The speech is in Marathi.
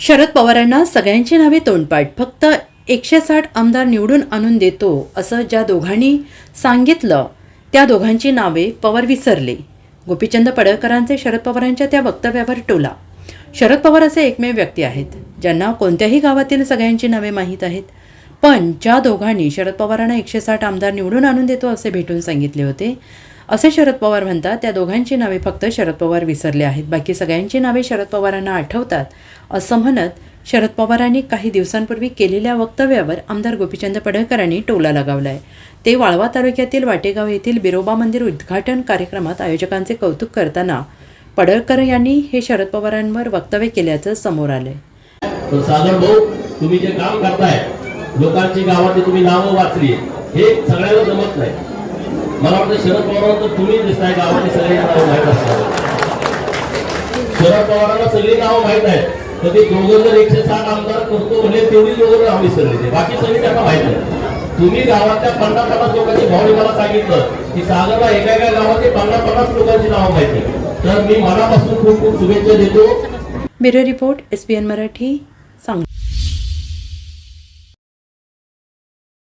शरद पवारांना सगळ्यांची नावे तोंडपाठ. फक्त एकशे साठ आमदार निवडून आणून देतो असं ज्या दोघांनी सांगितलं त्या दोघांची नावे पवार विसरले. गोपीचंद पडळकरांचे शरद पवारांच्या त्या वक्तव्यावर टोला. शरद पवार असे एकमेव व्यक्ती आहेत ज्यांना कोणत्याही गावातील सगळ्यांची नावे माहीत आहेत. पण ज्या दोघांनी शरद पवारांना एकशे साठ आमदार निवडून आणून देतो असे भेटून सांगितले होते असे शरद पवार म्हणतात त्या दोघांची नावे फक्त शरद पवार विसरले आहेत. बाकी सगळ्यांची नावे शरद पवारांना आठवतात असं म्हणत शरद पवारांनी काही दिवसांपूर्वी केलेल्या वक्तव्यावर आमदार गोपीचंद पडळकरांनी टोला लगावलाय. ते वाळवा तालुक्यातील वाटेगाव येथील बिरोबा मंदिर उद्घाटन कार्यक्रमात आयोजकांचे कौतुक करताना पडळकर यांनी हे शरद पवारांवर वक्तव्य केल्याचं समोर आलंय. सागर भाऊ तुम्ही जे काम करताय लोकांची गावाची तुम्ही नावं वाचली हे सगळ्यांना जमत नाही. मला वाटतं शरद पवारांना तुम्ही दिसताय गावाची सगळी नावं माहीत असतात. शरद पवारांना सगळी नावं माहीत आहेत. तर ते दोघं जर एकशे साठ आमदार करतो म्हणजे तेवढी दोघं नाव विसरले ते बाकी सगळी त्यांना माहीत आहे तुम्ही गावातल्या पन्नास पन्नास लोकांची भावने मला सांगितलं की सागरला एका एका गावाचे पन्नास पन्नास लोकांची नावं माहिती तर मी मनापासून खूप खूप शुभेच्छा देतो. ब्युरो रिपोर्ट एस मराठी सांग